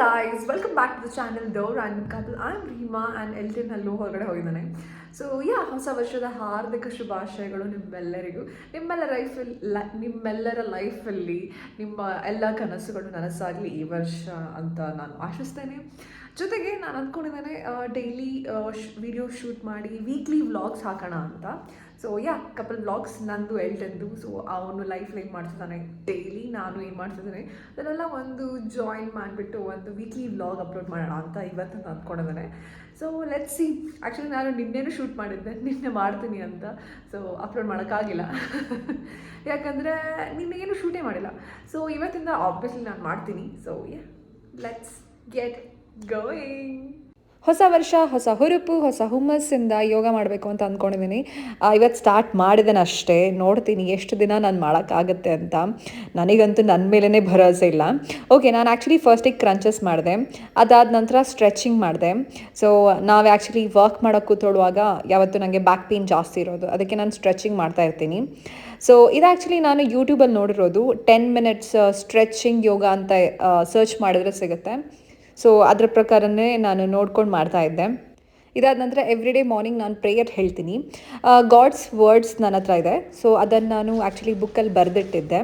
guys, welcome back to the channel The couple I am Reema and Elton ಅಲ್ಲೂ ಹೊರಗಡೆ ಹೋಗಿದ್ದಾನೆ. So yeah ಹೊಸ ವರ್ಷದ ಹಾರ್ದಿಕ ಶುಭಾಶಯಗಳು ನಿಮ್ಮೆಲ್ಲರಿಗೂ. ನಿಮ್ಮೆಲ್ಲ ಲೈಫಲ್ಲಿ ನಿಮ್ಮೆಲ್ಲರ ಲೈಫಲ್ಲಿ ನಿಮ್ಮ ಎಲ್ಲ ಕನಸುಗಳು ನನಸಾಗಲಿ ಈ ವರ್ಷ ಅಂತ ನಾನು ಆಶಿಸ್ತೇನೆ. ಜೊತೆಗೆ ನಾನು ಅಂದ್ಕೊಂಡಿದ್ದೇನೆ ಡೈಲಿ ವಿಡಿಯೋ ಶೂಟ್ ಮಾಡಿ ವೀಕ್ಲಿ ವ್ಲಾಗ್ಸ್ ಹಾಕೋಣ ಅಂತ. ಸೊ ಯಾ ಕಪಲ್ ಬ್ಲಾಗ್ಸ್ ನಂದು ಎಲ್ಟೆಂದು. ಸೊ ಅವನು ಲೈಫ್ ಏನು ಮಾಡ್ತಿದ್ದಾನೆ ಡೈಲಿ ನಾನು ಏನು ಮಾಡ್ತಿದ್ದಾನೆ ಅದನ್ನೆಲ್ಲ ಒಂದು ಜಾಯಿನ್ ಮಾಡಿಬಿಟ್ಟು ಒಂದು ವೀಕ್ಲಿ ವ್ಲಾಗ್ ಅಪ್ಲೋಡ್ ಮಾಡೋಣ ಅಂತ ಇವತ್ತು ಅಂದ್ಕೊಂಡಿದ್ದೇನೆ ಸೊ ಲೆಟ್ ಸಿ ಆ್ಯಕ್ಚುಲಿ ನಾನು ನಿನ್ನೆನೂ ಶೂಟ್ ಮಾಡಿದ್ದೆ. ನಿನ್ನೆ ಮಾಡ್ತೀನಿ ಅಂತ. ಸೊ ಅಪ್ಲೋಡ್ ಮಾಡೋಕ್ಕಾಗಿಲ್ಲ. ಯಾಕಂದರೆ ನಿನ್ನೆ ಏನು ಶೂಟೇ ಮಾಡಿಲ್ಲ. ಸೊ ಇವತ್ತಿಂದ ಆಬ್ವಿಯಸ್ಲಿ ನಾನು ಮಾಡ್ತೀನಿ. So yeah let's get going ಹೊಸ ವರ್ಷ, ಹೊಸ ಹುರುಪು, ಹೊಸ ಹುಮ್ಮಸ್ಸಿಂದ ಯೋಗ ಮಾಡಬೇಕು ಅಂತ ಅಂದ್ಕೊಂಡಿದ್ದೀನಿ ಇವತ್ತು ಸ್ಟಾರ್ಟ್ ಮಾಡಿದ್ದೇನೆ ಅಷ್ಟೇ. ನೋಡ್ತೀನಿ ಎಷ್ಟು ದಿನ ನಾನು ಮಾಡೋಕ್ಕಾಗತ್ತೆ ಅಂತ. ನನಗಂತೂ ನನ್ನ ಮೇಲೇ ಭರವಸೆ ಇಲ್ಲ. ಓಕೆ ನಾನು ಆ್ಯಕ್ಚುಲಿ ಫಸ್ಟಿಗೆ ಕ್ರಂಚಸ್ ಮಾಡಿದೆ. ಅದಾದ ನಂತರ ಸ್ಟ್ರೆಚಿಂಗ್ ಮಾಡಿದೆ. ಸೊ ನಾವು ಆ್ಯಕ್ಚುಲಿ ವರ್ಕ್ ಮಾಡೋಕ್ಕೆ ಕೂತ್ಕೊಳ್ಳುವಾಗ ಯಾವತ್ತೂ ನನಗೆ ಬ್ಯಾಕ್ ಪೇನ್ ಜಾಸ್ತಿ ಇರೋದು. ಅದಕ್ಕೆ ನಾನು ಸ್ಟ್ರೆಚಿಂಗ್ ಮಾಡ್ತಾ ಇರ್ತೀನಿ. ಸೊ ಇದು ಆ್ಯಕ್ಚುಲಿ ನಾನು ಯೂಟ್ಯೂಬಲ್ಲಿ ನೋಡಿರೋದು. ಟೆನ್ ಮಿನಿಟ್ಸ್ ಸ್ಟ್ರೆಚಿಂಗ್ ಯೋಗ ಅಂತ ಸರ್ಚ್ ಮಾಡಿದ್ರೆ ಸಿಗುತ್ತೆ. ಸೊ ಅದರ ಪ್ರಕಾರನೇ ನಾನು ನೋಡ್ಕೊಂಡು ಮಾಡ್ತಾ ಇದ್ದೆ. ಇದಾದ ನಂತರ ಎವ್ರಿ ಡೇ ಮಾರ್ನಿಂಗ್ ನಾನು ಪ್ರೇಯರ್ ಹೇಳ್ತೀನಿ. ಗಾಡ್ಸ್ ವರ್ಡ್ಸ್ ನನ್ನ ಹತ್ರ ಇದೆ. ಸೊ ಅದನ್ನು ನಾನು ಆ್ಯಕ್ಚುಲಿ ಬುಕ್ಕಲ್ಲಿ ಬರೆದಿಟ್ಟಿದ್ದೆ.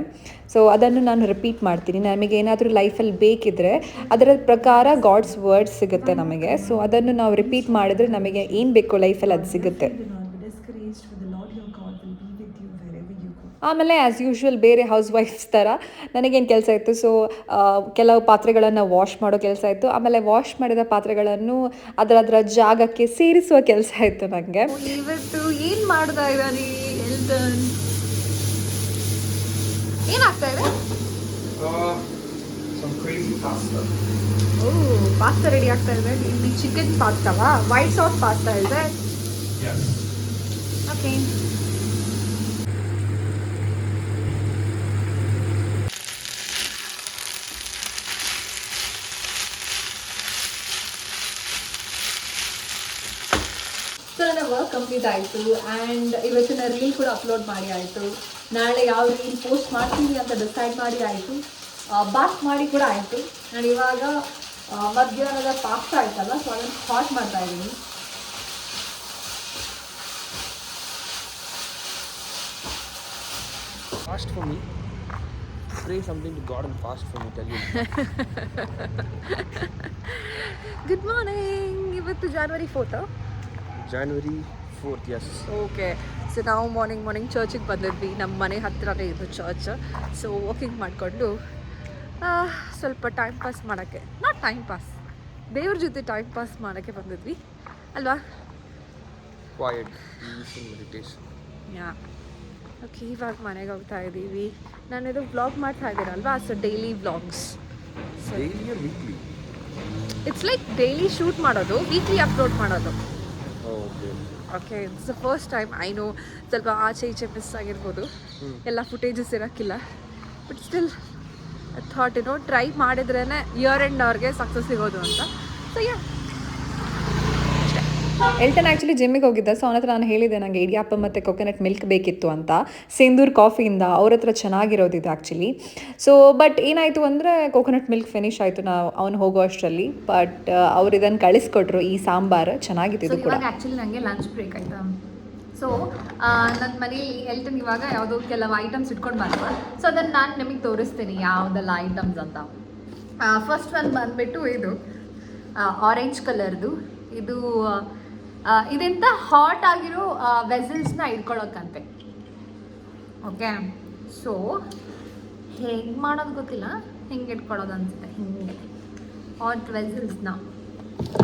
ಸೊ ಅದನ್ನು ನಾನು ರಿಪೀಟ್ ಮಾಡ್ತೀನಿ. ನಮಗೆ ಏನಾದರೂ ಲೈಫಲ್ಲಿ ಬೇಕಿದ್ದರೆ ಅದರ ಪ್ರಕಾರ ಗಾಡ್ಸ್ ವರ್ಡ್ಸ್ ಸಿಗುತ್ತೆ ನಮಗೆ. ಸೊ ಅದನ್ನು ನಾವು ರಿಪೀಟ್ ಮಾಡಿದ್ರೆ ನಮಗೆ ಏನು ಬೇಕೋ ಲೈಫಲ್ಲಿ ಅದು ಸಿಗುತ್ತೆ. ಆಮೇಲೆ ಆ್ಯಸ್ ಯೂಶ್ವಲ್ ಬೇರೆ ಹೌಸ್ ವೈಫ್ಸ್ ಥರ ನನಗೇನು ಕೆಲಸ ಇತ್ತು ಸೊ ಕೆಲವು ಪಾತ್ರೆಗಳನ್ನು ವಾಶ್ ಮಾಡೋ ಕೆಲಸ ಇತ್ತು. ಆಮೇಲೆ ವಾಶ್ ಮಾಡಿದ ಪಾತ್ರೆಗಳನ್ನು ಅದರ ಅದರ ಜಾಗಕ್ಕೆ ಸೇರಿಸುವ ಕೆಲಸ ಇತ್ತು ನನಗೆ ಇವತ್ತು ಏನು ಮಾಡ್ತಾ ಇದ್ದಾನೆ ಎಲ್ಟನ್ ಏನಾಗ್ತಾ ಇದೆ? Uh, some crazy pasta. Oh pasta ready ಆಗ್ತಾ ಇದೆ. ಇಲ್ಲಿ ಚಿಕನ್ ಪಾಸ್ತಾವಾ ವೈಟ್ ಸಾಸ್ ಪಾಸ್ತಾ ಇದೆ. ಓಕೆ ನನ್ನ ವರ್ಕ್ ಕಂಪ್ಲೀಟ್ ಆಯಿತು. ಆ್ಯಂಡ್ ಇವತ್ತಿನ ರೀಲ್ ಕೂಡ ಅಪ್ಲೋಡ್ ಮಾಡಿ ಆಯಿತು. ನಾಳೆ ಯಾವ ರೀಲ್ ಪೋಸ್ಟ್ ಮಾಡ್ತೀನಿ ಅಂತ ಡಿಸೈಡ್ ಮಾಡಿ ಆಯಿತು. ಬಾತ್ ಮಾಡಿ ಕೂಡ ಆಯಿತು. ನಾನು ಇವಾಗ ಮಧ್ಯಾಹ್ನದ ಪಾಸ್ತಾ ಆಯ್ತಲ್ಲ ಸೊ ಅದನ್ನು ಹಾಟ್ ಮಾಡ್ತಾ ಇದ್ದೀನಿ. Fast food free something garden fast food ಅಂತ you. ಗುಡ್ ಮಾರ್ನಿಂಗ್ ಇವತ್ತು ಜಾನ್ವರಿ ಫೋರ್ತಾ January 4th, yes. Okay so ನಾವು ಮಾರ್ನಿಂಗ್ ಮಾರ್ನಿಂಗ್ ಚರ್ಚಿಗೆ ಬಂದಿದ್ವಿ. ನಮ್ಮ ಮನೆ ಹತ್ತಿರನೇ ಇದು ಚರ್ಚ್ ಸೊ ವಾಕಿಂಗ್ ಮಾಡಿಕೊಂಡು ಸ್ವಲ್ಪ ಟೈಮ್ ಪಾಸ್ ಮಾಡೋಕ್ಕೆ. ನಾಟ್ ಟೈಮ್ ಪಾಸ್ ದೇವ್ರ ಜೊತೆ ಟೈಮ್ ಪಾಸ್ ಮಾಡೋಕ್ಕೆ ಬಂದಿದ್ವಿ. ಅಲ್ವಾ? Quiet, meditation. ಯಾ ಓಕೆ ಇವಾಗ ಮನೆಗೆ ಹೋಗ್ತಾ ಇದ್ದೀವಿ ನಾನು ಇದು ಬ್ಲಾಗ್ ಮಾಡ್ತಾ ಇದ್ದೀರಲ್ವಾ so daily blogs so Daily or weekly? It's like daily shoot ಮಾಡೋದು ವೀಕ್ಲಿ ಅಪ್ಲೋಡ್ ಮಾಡೋದು. Okay it's the first time I know ಸ್ವಲ್ಪ ಆಚೆ ಈಚೆ ಮಿಸ್ ಆಗಿರ್ಬೋದು. ಎಲ್ಲ ಫುಟೇಜಸ್ ಇರೋಕ್ಕಿಲ್ಲ. ಬಟ್ ಸ್ಟಿಲ್ ಥಾಟ್ ಏನೋ ಟ್ರೈ ಮಾಡಿದ್ರೇ ಇಯರ್ ಎಂಡ್ ಅವ್ರಿಗೆ ಸಕ್ಸಸ್ ಸಿಗೋದು ಅಂತ. ಸೊ ಯಾ ಎಲ್ಟನ್ ಆ್ಯಕ್ಚುಲಿ ಜಿಮ್ಮಿಗೆ ಹೋಗಿದ್ದೆ ಸೊ ಅವನ ಹತ್ರ ನಾನು ಹೇಳಿದೆ ನನಗೆ ಇಡಿಯಪ್ಪ ಮತ್ತು ಕೊಕೊನಟ್ ಮಿಲ್ಕ್ ಬೇಕಿತ್ತು ಅಂತ. ಸಿಂಧೂರ್ ಕಾಫಿಯಿಂದ ಅವ್ರ ಹತ್ರ ಚೆನ್ನಾಗಿರೋದಿದೆ ಆ್ಯಕ್ಚುಲಿ ಸೊ ಬಟ್ ಏನಾಯಿತು ಅಂದರೆ ಕೊಕೊನಟ್ ಮಿಲ್ಕ್ ಫಿನಿಶ್ ಆಯಿತು ನಾವು ಅವನು ಹೋಗೋ ಅಷ್ಟರಲ್ಲಿ ಬಟ್ ಅವ್ರು ಇದನ್ನು ಕಳಿಸ್ಕೊಟ್ರು ಈ ಸಾಂಬಾರು ಚೆನ್ನಾಗಿತ್ತು ಇದು ಕೂಡ. ಆ್ಯಕ್ಚುಲಿ ನನಗೆ ಲಂಚ್ ಬ್ರೇಕ್ ಆಯಿತಾ? ಸೊ ನನ್ನ ಮನೆ ಎಲ್ಟನ್ ಇವಾಗ ಯಾವುದೋ ಕೆಲವು ಐಟಮ್ಸ್ ಇಟ್ಕೊಂಡು ಬಂದ ಸೊ ಅದನ್ನು ನಾನು ನಿಮಗೆ ತೋರಿಸ್ತೀನಿ ಯಾವುದೆಲ್ಲ ಐಟಮ್ಸ್ ಅಂತ. ಫಸ್ಟ್ ಒಂದು ಬಂದುಬಿಟ್ಟು ಇದು ಆರೆಂಜ್ ಕಲರ್ದು ಇದು ಇದೆಂತ ಹಾಟ್ ಆಗಿರೋ ವೆಸಲ್ಸ್ನ ಇಟ್ಕೊಳ್ಳೋಕ್ಕಂತೆ ಓಕೆ ಸೊ ಹೆಂಗೆ ಮಾಡೋದು ಗೊತ್ತಿಲ್ಲ? ಹೆಂಗೆ ಇಟ್ಕೊಳ್ಳೋದು ಅನ್ಸುತ್ತೆ. ಹಿಂಗೆ. Hot ವೆಸಲ್ಸ್ನ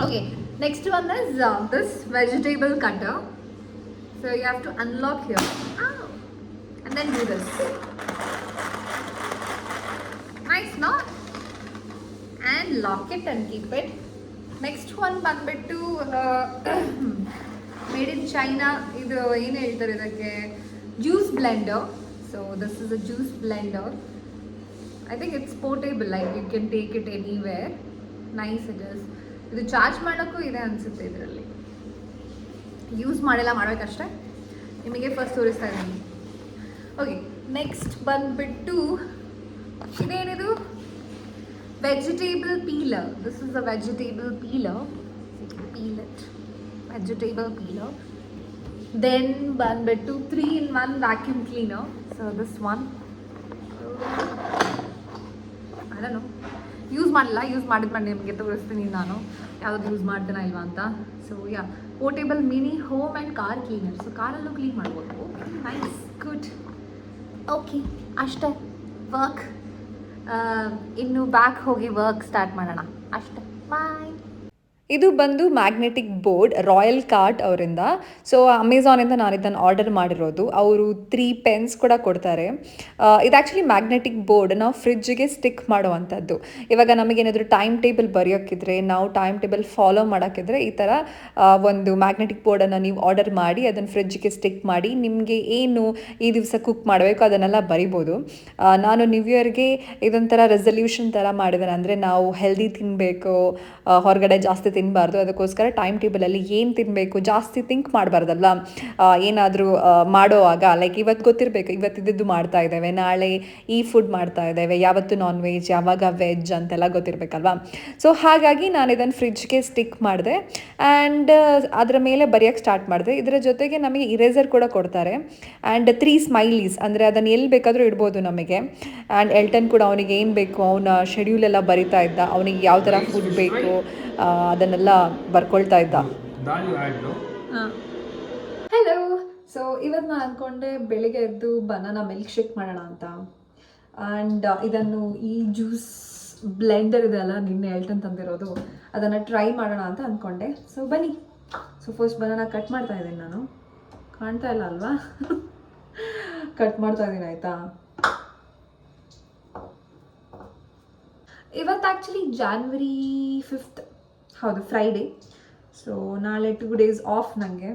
okay next one is this vegetable cutter so you have to unlock here and then do this nice ನಾ and lock it and keep it. Next one ಬಂದ್ಬಿಟ್ಟು ಮೇಡ್ ಇನ್ ಚೈನಾ ಇದು ಏನು ಹೇಳ್ತಾರೆ ಇದಕ್ಕೆ? Juice blender so this is a juice blender I think it's portable like you can take it anywhere nice it is ಇದು charge ಮಾಡೋಕ್ಕೂ ಇದೆ ಅನಿಸುತ್ತೆ ಇದರಲ್ಲಿ. ಯೂಸ್ ಮಾಡಿಲ್ಲ ಮಾಡಬೇಕಷ್ಟೇ ನಿಮಗೆ ಫಸ್ಟ್ ತೋರಿಸ್ತಾ ಇದ್ದೀನಿ. ಓಕೆ ನೆಕ್ಸ್ಟ್ ಬಂದುಬಿಟ್ಟು ಇದೇನಿದು vegetable peeler. This is a vegetable peeler. So you can peel it. Vegetable peeler. Then ಬಂದ್ಬಿಟ್ಟು three in one vacuum cleaner so this one ಅದನ್ನು ಯೂಸ್ ಮಾಡಿಲ್ಲ ಯೂಸ್ ಮಾಡಿದ್ಮೇಲೆ ನಿಮಗೆ ತೋರಿಸ್ತೀನಿ ನಾನು ಯಾವ್ದು ಯೂಸ್ ಮಾಡ್ತೀನ ಇಲ್ವಾ ಅಂತ so yeah portable mini home and car cleaner so ಕಾರಲ್ಲೂ clean ಮಾಡ್ಬೋದು ನೈಸ್ ಗುಡ್ ಓಕೆ ಅಷ್ಟೇ ವರ್ಕ್ ಇನ್ನು ಬ್ಯಾಕ್ ಹೋಗಿ ವರ್ಕ್ ಸ್ಟಾರ್ಟ್ ಮಾಡೋಣ. ಅಷ್ಟೆ. ಬಾಯ್ ಇದು ಬಂದು ಮ್ಯಾಗ್ನೆಟಿಕ್ ಬೋರ್ಡ್ ರಾಯಲ್ ಕಾರ್ಟ್ ಅವರಿಂದ. ಸೊ ಅಮೆಝಾನಿಂದ ನಾನು ಇದನ್ನು ಆರ್ಡರ್ ಮಾಡಿರೋದು. ಅವರು ತ್ರೀ ಪೆನ್ಸ್ ಕೂಡ ಕೊಡ್ತಾರೆ. ಇದು ಆ್ಯಕ್ಚುಲಿ ಮ್ಯಾಗ್ನೆಟಿಕ್ ಬೋರ್ಡ್ ನಾವು ಫ್ರಿಜ್ಗೆ ಸ್ಟಿಕ್ ಮಾಡುವಂಥದ್ದು. ಇವಾಗ ನಮಗೇನಾದರೂ ಟೈಮ್ ಟೇಬಲ್ ಬರೆಯೋಕ್ಕಿದ್ರೆ ನಾವು ಟೈಮ್ ಟೇಬಲ್ ಫಾಲೋ ಮಾಡೋಕ್ಕಿದ್ರೆ ಈ ಥರ ಒಂದು ಮ್ಯಾಗ್ನೆಟಿಕ್ ಬೋರ್ಡನ್ನು ನೀವು ಆರ್ಡರ್ ಮಾಡಿ, ಅದನ್ನು ಫ್ರಿಜ್ಗೆ ಸ್ಟಿಕ್ ಮಾಡಿ, ನಿಮಗೆ ಏನು ಈ ದಿವಸ ಕುಕ್ ಮಾಡಬೇಕು ಅದನ್ನೆಲ್ಲ ಬರಿಬೋದು. ನಾನು ನ್ಯೂ ಇಯರ್ಗೆ ಇದೊಂಥರ ರೆಸಲ್ಯೂಷನ್ ಥರ ಮಾಡಿದ್ದೇನೆ ಅಂದರೆ ನಾವು ಹೆಲ್ದಿ ತಿನ್ನಬೇಕು ಹೊರಗಡೆ ಜಾಸ್ತಿ ತಿನ್ನಬಾರ್ದು ಅದಕ್ಕೋಸ್ಕರ ಟೈಮ್ ಟೇಬಲಲ್ಲಿ ಏನು ತಿನ್ನಬೇಕು ಜಾಸ್ತಿ ಥಿಂಕ್ ಮಾಡಬಾರ್ದಲ್ಲ ಏನಾದರೂ ಮಾಡೋವಾಗ ಲೈಕ್ ಇವತ್ತು ಗೊತ್ತಿರಬೇಕು ಇವತ್ತಿದ್ದು ಮಾಡ್ತಾ ಇದ್ದೇವೆ, ನಾಳೆ ಈ ಫುಡ್ ಮಾಡ್ತಾ ಇದ್ದೇವೆ, ಯಾವತ್ತು ನಾನ್ ವೆಜ್ ಯಾವಾಗ ವೆಜ್ ಅಂತೆಲ್ಲ ಗೊತ್ತಿರಬೇಕಲ್ವಾ? ಸೊ ಹಾಗಾಗಿ ನಾನು ಇದನ್ನು ಫ್ರಿಡ್ಜ್ಗೆ ಸ್ಟಿಕ್ ಮಾಡಿದೆ ಆ್ಯಂಡ್ ಅದರ ಮೇಲೆ ಬರೆಯೋಕ್ಕೆ ಸ್ಟಾರ್ಟ್ ಮಾಡಿದೆ. ಇದರ ಜೊತೆಗೆ ನಮಗೆ ಇರೇಸರ್ ಕೂಡ ಕೊಡ್ತಾರೆ ಆ್ಯಂಡ್ ತ್ರೀ ಸ್ಮೈಲೀಸ್ ಅಂದರೆ ಅದನ್ನು ಎಲ್ಲಿ ಬೇಕಾದರೂ ಇಡ್ಬೋದು ನಮಗೆ. ಆ್ಯಂಡ್ ಎಲ್ಟನ್ ಕೂಡ ಅವನಿಗೆ ಏನು ಬೇಕು, ಅವನ ಶೆಡ್ಯೂಲ್ ಎಲ್ಲ ಬರಿತಾ ಇದ್ದ, ಅವನಿಗೆ ಯಾವ ಥರ ಫುಡ್ ಬೇಕು ಅದನ್ನೆಲ್ಲ ಬರ್ಕೊಳ್ತಾ ಇದ್ದ. ಹಲೋ ಸೊ ಇವತ್ತು ನಾನು ಅಂದ್ಕೊಂಡೆ ಬೆಳಿಗ್ಗೆ ಎದ್ದು ಬನಾನಾ ಮಿಲ್ಕ್ ಶೇಕ್ ಮಾಡೋಣ ಅಂತ. ಆ್ಯಂಡ್ ಇದನ್ನು ಈ ಜ್ಯೂಸ್ ಬ್ಲೆಂಡರ್ ಇದೆ ಅಲ್ಲ ನಿನ್ನೆ ಹೇಳ್ತಂತ ತಂದಿರೋದು. ಅದನ್ನು ಟ್ರೈ ಮಾಡೋಣ ಅಂತ ಅಂದ್ಕೊಂಡೆ ಸೊ ಬನ್ನಿ. ಸೊ ಫಸ್ಟ್ ಬನಾನಾ ಕಟ್ ಮಾಡ್ತಾ ಇದ್ದೀನಿ ನಾನು. ಕಾಣ್ತಾ ಇಲ್ಲ ಅಲ್ವಾ? ಕಟ್ ಮಾಡ್ತಾ ಇದ್ದೀನಿ ಆಯಿತಾ? ಇವತ್ತು ಆ್ಯಕ್ಚುಲಿ ಜಾನ್ವರಿ ಫಿಫ್ತ್ ಹೌದು ಫ್ರೈಡೇ ಸೊ ನಾಳೆ ಟೂ ಡೇಸ್ ಆಫ್ ನನಗೆ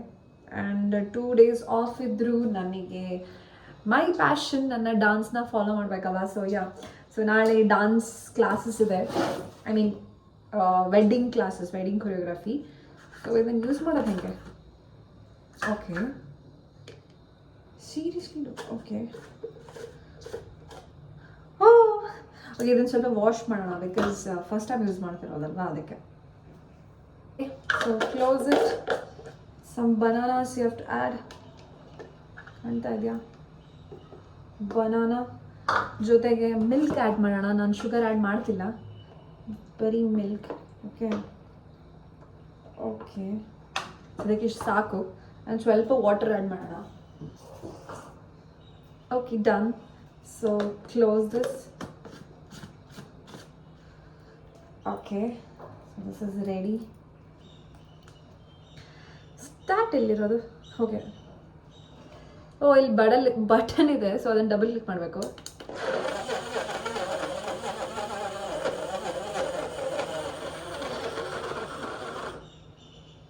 ಆ್ಯಂಡ್ ಟೂ ಡೇಸ್ ಆಫ್ ಇದ್ದರೂ ನನಗೆ ಮೈ ಪ್ಯಾಷನ್ ನನ್ನ ಡಾನ್ಸ್ನ ಫಾಲೋ ಮಾಡಬೇಕಲ್ಲ ಸೊ ಯಾ ಸೊ ನಾಳೆ ಡಾನ್ಸ್ ಕ್ಲಾಸಸ್ ಇದೆ. I mean wedding classes wedding choreography so ಇದನ್ನು ಯೂಸ್ ಮಾಡೋದು ಹೇಗೆ ಓಕೆ ಸೀರಿಯಸ್ಲಿ ಓಕೆ ಓಕೆ ಇದನ್ನು ಸ್ವಲ್ಪ ವಾಶ್ ಮಾಡೋಣ. ಬಿಕಾಸ್ ಫಸ್ಟ್ ಟೈಮ್ ಯೂಸ್ ಮಾಡ್ತಿರೋದಲ್ವಾ ಅದಕ್ಕೆ. So close it some bananas you have to add ಅಂತ ಇದೆಯಾ? ಬನಾನಾ ಜೊತೆಗೆ ಮಿಲ್ಕ್ ಆ್ಯಡ್ ಮಾಡೋಣ. ನಾನು ಶುಗರ್ ಆ್ಯಡ್ ಮಾಡ್ತಿಲ್ಲ. ಬರೀ ಮಿಲ್ಕ್ ಓಕೆ ಓಕೆ ಅದಕ್ಕೆ ಸಾಕು. ನಾನು ಸ್ವಲ್ಪ ವಾಟರ್ ಆ್ಯಡ್ ಮಾಡೋಣ. Okay done so close this okay this is ready start ಎಲ್ಲಿರೋದು? ಓಕೆ ಓ, ಇಲ್ಲಿ ಬಡಲ್, ಬಟನ್ ಇದೆ ಸೊ ಅದನ್ನು ಡಬಲ್ ಕ್ಲಿಕ್ ಮಾಡಬೇಕು.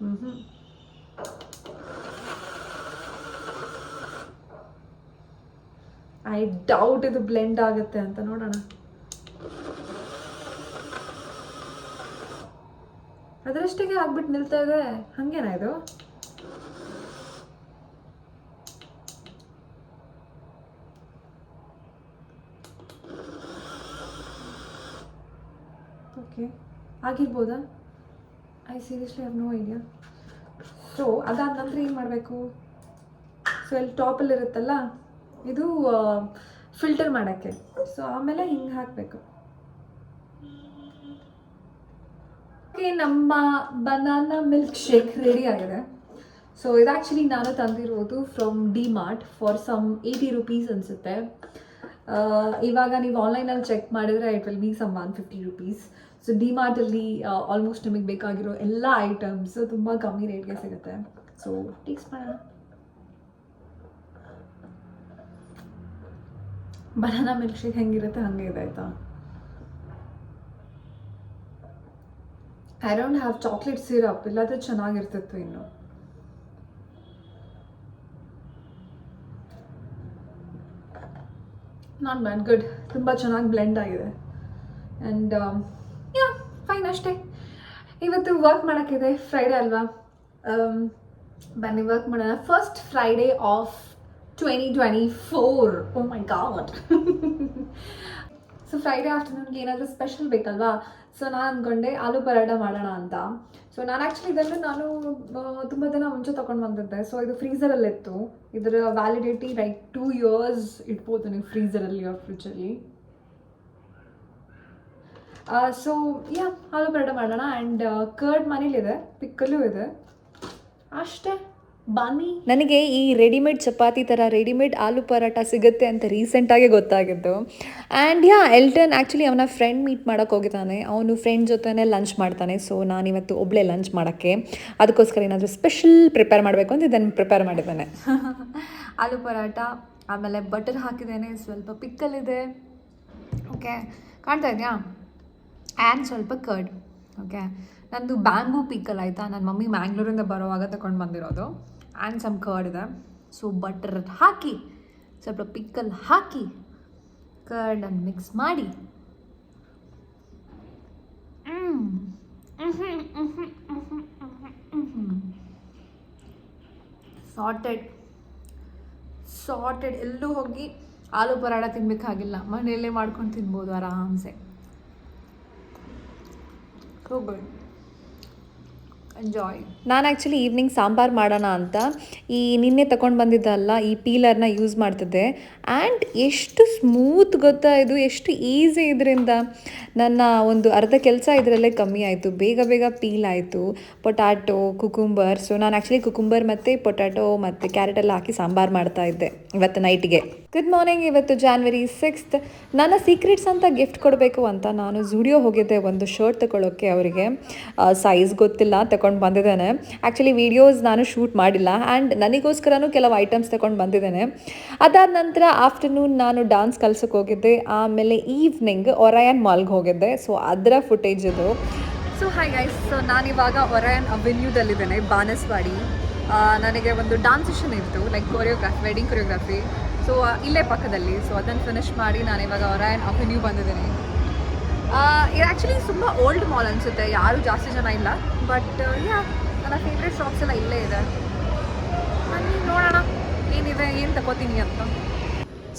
ಹ್ಞೂ ಐ ಡೌಟ್ ಇದು ಬ್ಲೆಂಡ್ ಆಗುತ್ತೆ ಅಂತ ನೋಡೋಣ. ಅದರಷ್ಟೇ ಆಗ್ಬಿಟ್ಟು ನಿಲ್ತಾ ಇದೆ. ಹಂಗೇನಾ ಇದು? Okay ಆಗಿರ್ಬೋದಾ? I seriously have no idea so ಅದಾದ ನಂತರ ಏನು ಮಾಡಬೇಕು? ಸೊ ಇಲ್ಲಿ ಟಾಪಲ್ಲಿ ಇರುತ್ತಲ್ಲ, ಇದು ಫಿಲ್ಟರ್ ಮಾಡೋಕ್ಕೆ. ಸೊ ಆಮೇಲೆ ಹಿಂಗೆ ಹಾಕಬೇಕು. ಓಕೆ ನಮ್ಮ ಬನಾನಾ ಮಿಲ್ಕ್ ಶೇಕ್ ರೆಡಿ ಆಗಿದೆ. ಸೊ ಇದು ಆ್ಯಕ್ಚುಲಿ ನಾನು ತಂದಿರೋದು from D Mart for some eighty rupees ಅನಿಸುತ್ತೆ. ಇವಾಗ ನೀವು ಆನ್ಲೈನಲ್ಲಿ ಚೆಕ್ ಮಾಡಿದರೆ it will be some one fifty rupees so D ಮಾರ್ಟಲ್ಲಿ almost ನಿಮಗೆ ಬೇಕಾಗಿರೋ ಎಲ್ಲ ಐಟಮ್ಸ್ ತುಂಬ ಕಮ್ಮಿ ರೇಟ್ಗೆ ಸಿಗುತ್ತೆ. ಸೊ ಟೀಕ್ಸ್ ಮಾಡೋಣ. ಬನಾನಾ ಮಿಲ್ಕ್ ಶೇಕ್ ಹೆಂಗಿರುತ್ತೆ ಹಂಗೆ ಇದೆ ಆಯಿತಾ? I don't have chocolate syrup ಇಲ್ಲಾದ್ರೆ ಚೆನ್ನಾಗಿರ್ತಿತ್ತು ಇನ್ನು. ನಾಟ್ ಬ್ಯಾಡ್ ಗುಡ್ ತುಂಬ ಚೆನ್ನಾಗಿ ಬ್ಲೆಂಡ್ ಆಗಿದೆ. ಆ್ಯಂಡ್ ಯಾ ಫೈನ್ ಅಷ್ಟೇ. ಇವತ್ತು ವರ್ಕ್ ಮಾಡೋಕ್ಕಿದೆ ಫ್ರೈಡೇ ಅಲ್ವಾ? Um, ಬನ್ನಿ ವರ್ಕ್ ಮಾಡೋಣ. First Friday of twenty twenty four oh my God so Friday ಆಫ್ಟರ್ನೂನ್ಗೆ ಏನಾದರೂ ಸ್ಪೆಷಲ್ ಬೇಕಲ್ವಾ? ಸೊ ನಾನು ಅಂದ್ಕೊಂಡೆ ಆಲೂ ಪರಾಟ ಮಾಡೋಣ ಅಂತ. ಸೊ ನಾನು ಆ್ಯಕ್ಚುಲಿ ಇದನ್ನು ನಾನು ತುಂಬ ದಿನ ಮುಂಚೆ ತೊಗೊಂಡು ಬಂದಿದ್ದೆ. ಸೊ ಇದು ಫ್ರೀಸರಲ್ಲಿತ್ತು ಇದರ ವ್ಯಾಲಿಡಿಟಿ ಲೈಕ್ ಟೂ ಇಯರ್ಸ್ ಇಟ್ಬೋದು ನೀವು ಫ್ರೀಸರಲ್ಲಿ ಫ್ರಿಜ್ಜಲ್ಲಿ ಸೊ ಯಾ ಹಾಲು ಪರಾಟ ಮಾಡೋಣ. ಆ್ಯಂಡ್ ಕರ್ಡ್ ಮನೇಲಿದೆ ಪಿಕ್ಕಲ್ಲೂ ಇದೆ. ಅಷ್ಟೇ. ಬನ್ನಿ. ನನಗೆ ಈ ರೆಡಿಮೇಡ್ ಚಪಾತಿ ಥರ ರೆಡಿಮೇಡ್ ಆಲೂ ಪರಾಟ ಸಿಗುತ್ತೆ ಅಂತ ರೀಸೆಂಟಾಗಿ ಗೊತ್ತಾಗಿದ್ದು. ಆ್ಯಂಡ್ ಯಾ ಎಲ್ಟನ್ ಆ್ಯಕ್ಚುಲಿ ಅವನ ಫ್ರೆಂಡ್ ಮೀಟ್ ಮಾಡೋಕೆ ಹೋಗಿದ್ದಾನೆ. ಅವನು ಫ್ರೆಂಡ್ ಜೊತೆನೇ ಲಂಚ್ ಮಾಡ್ತಾನೆ. ಸೊ ನಾನಿವತ್ತು ಒಬ್ಳೆ ಲಂಚ್ ಮಾಡೋಕ್ಕೆ. ಅದಕ್ಕೋಸ್ಕರ ಏನಾದರೂ ಸ್ಪೆಷಲ್ ಪ್ರಿಪೇರ್ ಮಾಡಬೇಕು ಅಂತ ಇದನ್ನು ಪ್ರಿಪೇರ್ ಮಾಡಿದ್ದಾನೆ. ಆಲೂ ಪರಾಟ ಆಮೇಲೆ ಬಟರ್ ಹಾಕಿದ್ದೇನೆ. ಸ್ವಲ್ಪ ಪಿಕ್ಕಲ್ ಇದೆ. ಓಕೆ ಕಾಣ್ತಾ ಇದೆಯಾ? ಆ್ಯಂಡ್ ಸ್ವಲ್ಪ ಕರ್ಡ್ ಓಕೆ ನಂದು ಬ್ಯಾಂಬೂ ಪಿಕ್ಕಲ್ ಆಯಿತಾ? ನನ್ನ ಮಮ್ಮಿ ಮ್ಯಾಂಗ್ಳೂರಿಂದ ಬರೋವಾಗ ತಗೊಂಡು ಬಂದಿರೋದು. ಆ್ಯಂಡ್ ಸಮ್ ಕರ್ಡ್ ಇದೆ. ಸೊ ಬಟರ್ ಹಾಕಿ, ಸ್ವಲ್ಪ ಪಿಕ್ಕಲ್ ಹಾಕಿ ಕರ್ಡನ್ನು ಮಿಕ್ಸ್ ಮಾಡಿ. ಸಾರ್ಟೆಡ್ ಸಾರ್ಟೆಡ್ ಎಲ್ಲೂ ಹೋಗಿ ಆಲೂ ಪರಾಡ ತಿನ್ಬೇಕಾಗಿಲ್ಲ. ಮನೆಯಲ್ಲೇ ಮಾಡ್ಕೊಂಡು ತಿನ್ಬೋದು ಆರಾಮ್ಸೆ. ಗುಡ್ ಎಂಜಾಯ್ ನಾನು ಆ್ಯಕ್ಚುಲಿ ಈವ್ನಿಂಗ್ ಸಾಂಬಾರು ಮಾಡೋಣ ಅಂತ ಈ ನಿನ್ನೆ ತಗೊಂಡು ಬಂದಿದ್ದಲ್ಲ ಈ ಪೀಲರ್ನ ಯೂಸ್ ಮಾಡ್ತಿದ್ದೆ. ಆ್ಯಂಡ್ ಎಷ್ಟು ಸ್ಮೂತ್ ಗೊತ್ತಾ ಇದು? ಎಷ್ಟು ಈಸಿ ಇದರಿಂದ ನನ್ನ ಒಂದು ಅರ್ಧ ಕೆಲಸ ಇದರಲ್ಲೇ ಕಮ್ಮಿ ಆಯಿತು. ಬೇಗ ಬೇಗ ಪೀಲ್ ಆಯಿತು. ಪೊಟ್ಯಾಟೊ ಕುಕುಂಬರ್ ಸೊ ನಾನು ಆ್ಯಕ್ಚುಲಿ ಕುಕುಂಬರ್ ಮತ್ತು ಪೊಟ್ಯಾಟೊ ಮತ್ತು ಕ್ಯಾರೆಟ್ ಎಲ್ಲ ಹಾಕಿ ಸಾಂಬಾರು ಮಾಡ್ತಾ ಇದ್ದೆ ಇವತ್ತು ನೈಟ್ಗೆ ಗುಡ್ ಮಾರ್ನಿಂಗ್ ಇವತ್ತು ಜಾನ್ವರಿ ಸಿಕ್ಸ್ತ್ ನನ್ನ ಸೀಕ್ರೆಟ್ಸ್ ಅಂತ ಗಿಫ್ಟ್ ಕೊಡಬೇಕು ಅಂತ ನಾನು ಝುಡಿಯೋ ಹೋಗಿದ್ದೆ ಒಂದು ಶರ್ಟ್ ತಗೊಳ್ಳೋಕ್ಕೆ ಅವರಿಗೆ. ಸೈಜ್ ಗೊತ್ತಿಲ್ಲ ತಗೊಂಡು ಬಂದಿದ್ದೇನೆ. ಆ್ಯಕ್ಚುಲಿ ವೀಡಿಯೋಸ್ ನಾನು ಶೂಟ್ ಮಾಡಿಲ್ಲ. ಆ್ಯಂಡ್ ನನಗೋಸ್ಕರನೂ ಕೆಲವು ಐಟಮ್ಸ್ ತಗೊಂಡು ಬಂದಿದ್ದೇನೆ. ಅದಾದ ನಂತರ ಆಫ್ಟರ್ನೂನ್ ನಾನು ಡಾನ್ಸ್ ಕಲ್ಸಕ್ಕೆ ಹೋಗಿದ್ದೆ. ಆಮೇಲೆ ಈವ್ನಿಂಗ್ ಒರಯನ್ ಮಾಲ್ಗೆ ಹೋಗಿದ್ದೆ. ಸೊ ಅದರ ಫುಟೇಜ್ ಇದು. ಸೊ ಹಾಯ್ ಗೈಸ್ ಸೊ ನಾನಿವಾಗ ಒರಯನ್ ಅವೆನ್ಯೂದಲ್ಲಿದ್ದೇನೆ ಬಾನಸ್ವಾಡಿ. ನನಗೆ ಒಂದು ಡಾನ್ಸ್ ಸೆಷನ್ ಇತ್ತು like choreography wedding choreography so ಇಲ್ಲೇ ಪಕ್ಕದಲ್ಲಿ. ಸೊ ಅದನ್ನು ಫಿನಿಶ್ ಮಾಡಿ ನಾನಿವಾಗ ಒರಯನ್ ಅವೆನ್ಯೂ ಬಂದಿದ್ದೀನಿ. ಇದು ಆ್ಯಕ್ಚುಲಿ ತುಂಬ ಓಲ್ಡ್ ಮಾಲ್ ಅನಿಸುತ್ತೆ, ಯಾರೂ ಜಾಸ್ತಿ ಜನ ಇಲ್ಲ. ಬಟ್ ಯಾ ನನ್ನ ಫೇವ್ರೆಟ್ ಶಾಪ್ಸ್ ಎಲ್ಲ ಇಲ್ಲೇ ಇದೆ. ನಾನು ನೋಡೋಣ, ಏನಿದೆ, ಏನು ತಗೋತೀನಿ ಅಂತ.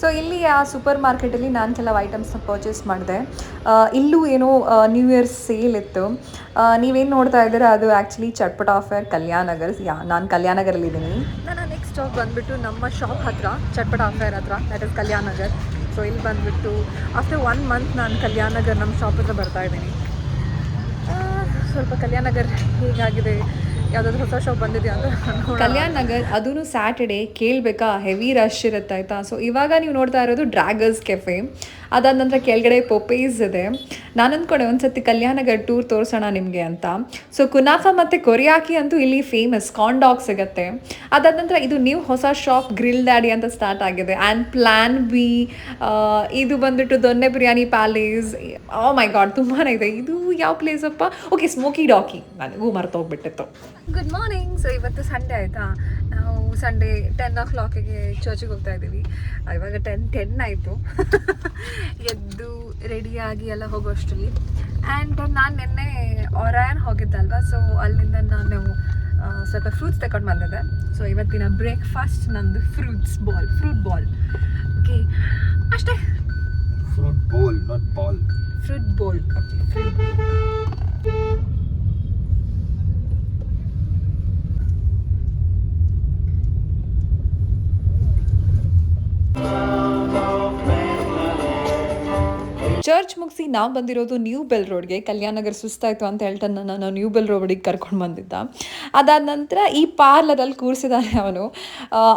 ಸೊ ಇಲ್ಲಿ ಆ ಸೂಪರ್ ಮಾರ್ಕೆಟಲ್ಲಿ ನಾನು ಕೆಲವು ಐಟಮ್ಸ್ನ ಪರ್ಚೇಸ್ ಮಾಡಿದೆ. ಇಲ್ಲೂ ಏನೋ ನ್ಯೂ ಇಯರ್ ಸೇಲ್ ಇತ್ತು. ನೀವೇನು ನೋಡ್ತಾ ಇದ್ದೀರಾ, ಅದು ಆ್ಯಕ್ಚುಲಿ ಚಟ್ಪಟ ಆಫರ್ ಕಲ್ಯಾಣನಗರ್, ಯಾ, ನಾನು ಕಲ್ಯಾಣ ನಗರಲ್ಲಿದ್ದೀನಿ ನನ್ನ ನೆಕ್ಸ್ಟ್ ಸ್ಟಾಪ್ ಬಂದುಬಿಟ್ಟು ನಮ್ಮ ಶಾಪ್ ಹತ್ರ, ಚಟ್ಪಟ ಆಫರ್ ಹತ್ರ that is Kalyan Nagar so ಇಲ್ಲಿ ಬಂದುಬಿಟ್ಟು ಆಫ್ಟರ್ ಒನ್ ಮಂತ್ ನಾನು ಕಲ್ಯಾಣನಗರ್ ನಮ್ಮ ಶಾಪ್ ಹತ್ರ ಬರ್ತಾ ಇದ್ದೀನಿ. ಸ್ವಲ್ಪ ಕಲ್ಯಾಣನಗರ್ ಹೇಗಾಗಿದೆ. ಯಾವುದಾದ್ರು ಹೊಸ ಶಾಪ್ ಬಂದಿದೆಯಾ ಅಂತ. ಕಲ್ಯಾಣ್ ನಗರ್ ಅದೂ ಸ್ಯಾಟರ್ಡೇ ಕೇಳಬೇಕಾ? ಹೆವಿ ರಶ್ ಇರುತ್ತೆ ಆಯ್ತಾ? ಸೊ ಇವಾಗ ನೀವು ನೋಡ್ತಾ ಇರೋದು ಡ್ರ್ಯಾಗರ್ಸ್ ಕೆಫೆ ಅದಾದ ನಂತರ ಕೆಳಗಡೆ ಪೊಪೇಸ್ ಇದೆ. ನಾನು ಅಂದ್ಕೊಂಡೆ ಒಂದ್ಸತಿ ಕಲ್ಯಾಣ್ ನಗರ್ ಟೂರ್ ತೋರಿಸೋಣ ನಿಮಗೆ ಅಂತ. ಸೊ ಕುನಾಫ ಮತ್ತು ಕೊರಿಯಾಕಿ ಅಂತೂ ಇಲ್ಲಿ ಫೇಮಸ್ ಕಾಂಡಾಗ್ ಸಿಗುತ್ತೆ. ಅದಾದ ನಂತರ ಇದು ನ್ಯೂ ಹೊಸ ಶಾಪ್ ಗ್ರಿಲ್ ಡ್ಯಾಡಿ ಅಂತ ಸ್ಟಾರ್ಟ್ ಆಗಿದೆ. ಆ್ಯಂಡ್ ಪ್ಲ್ಯಾನ್ ಬಿ ಇದು ಬಂದ್ಬಿಟ್ಟು Donne biryani palace oh my God ತುಂಬಾ ಇದೆ. ಇದು ಯಾವ ಪ್ಲೇಸ್ ಅಪ್ಪ? ಓಕೆ ಸ್ಮೋಕಿ ಡಾಕಿ ನನಗೂ ಮರ್ತೋಗ್ಬಿಟ್ಟಿತ್ತು ಗುಡ್ ಮಾರ್ನಿಂಗ್ ಸೊ ಇವತ್ತು ಸಂಡೇ ಆಯಿತಾ? ನಾವು ಸಂಡೇ ಟೆನ್ ಓ ಕ್ಲಾಕಿಗೆ ಚರ್ಚಿಗೆ ಹೋಗ್ತಾ ಇದ್ದೀವಿ. ಇವಾಗ ಟೆನ್ ಟೆನ್ ಆಯಿತು. ಎದ್ದು ರೆಡಿಯಾಗಿ ಎಲ್ಲ ಹೋಗೋ ಅಷ್ಟರಲ್ಲಿ. ಆ್ಯಂಡ್ ನಾನು ನಿನ್ನೆ ಒರಾಯನ್ ಹೋಗಿದ್ದಲ್ವ? ಸೊ ಅಲ್ಲಿಂದ ನಾನು ಸ್ವಲ್ಪ ಫ್ರೂಟ್ಸ್ ತಗೊಂಡು ಬಂದಿದ್ದೆ. ಸೊ ಇವತ್ತಿನ ಬ್ರೇಕ್ಫಾಸ್ಟ್ ನಂದು fruits ball fruit ball okay ಅಷ್ಟೇ. Fruit ball not ball. Fruit ball okay fruit church ಮುಗಿಸಿ ನಾವು ಬಂದಿರೋದು ನ್ಯೂ ಬೆಲ್ ರೋಡ್ಗೆ ಕಲ್ಯಾಣ ನಗರ್ ಸುಸ್ತಾಯಿತು ಅಂತ ಹೇಳ್ತಾ ನಾನು ನ್ಯೂ ಬೆಲ್ ರೋಡಿಗೆ ಕರ್ಕೊಂಡು ಬಂದಿದ್ದ. ಅದಾದ ನಂತರ ಈ ಪಾರ್ಲರಲ್ಲಿ ಕೂರಿಸಿದ್ದಾನೆ ಅವನು.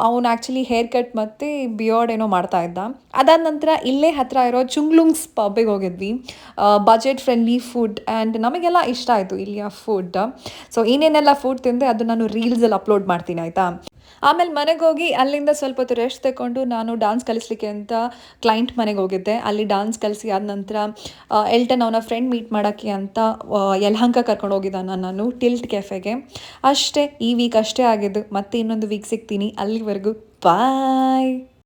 ಅವನು ಆ್ಯಕ್ಚುಲಿ ಹೇರ್ ಕಟ್ ಮತ್ತು ಬಿಯರ್ಡ್ ಏನೋ ಮಾಡ್ತಾ ಇದ್ದ. ಅದಾದ ನಂತರ ಇಲ್ಲೇ ಹತ್ತಿರ ಇರೋ ಚುಂಗ್ಲುಂಗ್ಸ್ ಪಬ್ಬಿಗೆ ಹೋಗಿದ್ವಿ. ಬಜೆಟ್ ಫ್ರೆಂಡ್ಲಿ ಫುಡ್ ಆ್ಯಂಡ್ ನಮಗೆಲ್ಲ ಇಷ್ಟ ಆಯಿತು ಇಲ್ಲಿಯ ಫುಡ್ ಸೊ ಏನೇನೆಲ್ಲ ಫುಡ್ ತಿಂದೆ ಅದು ನಾನು ರೀಲ್ಸಲ್ಲಿ ಅಪ್ಲೋಡ್ ಮಾಡ್ತೀನಿ ಆಯಿತಾ? ಆಮೇಲೆ ಮನೆಗೆ ಹೋಗಿ ಅಲ್ಲಿಂದ ಸ್ವಲ್ಪ ಹೊತ್ತು ರೆಸ್ಟ್ ತಗೊಂಡು ನಾನು ಡಾನ್ಸ್ ಕಲಿಸ್ಲಿಕ್ಕೆ ಅಂತ ಕ್ಲೈಂಟ್ ಮನೆಗೆ ಹೋಗಿದ್ದೆ. ಅಲ್ಲಿ ಡಾನ್ಸ್ ಕಲಿಸಿ ಆದ ನಂತರ ಎಲ್ಟನ್ ಅವನ ಫ್ರೆಂಡ್ ಮೀಟ್ ಮಾಡೋಕ್ಕೆ ಅಂತ ಯಲಹಂಕ ಕರ್ಕೊಂಡು ಹೋಗಿದ್ದಾನ ನಾನು ಟಿಲ್ಟ್ ಕೆಫೆಗೆ ಅಷ್ಟೇ, ಈ ವೀಕ್ ಅಷ್ಟೇ ಆಗಿದ್ದು, ಮತ್ತೆ ಇನ್ನೊಂದು ವೀಕ್ ಸಿಗ್ತೀನಿ. ಅಲ್ಲಿವರೆಗೂ ಬಾಯ್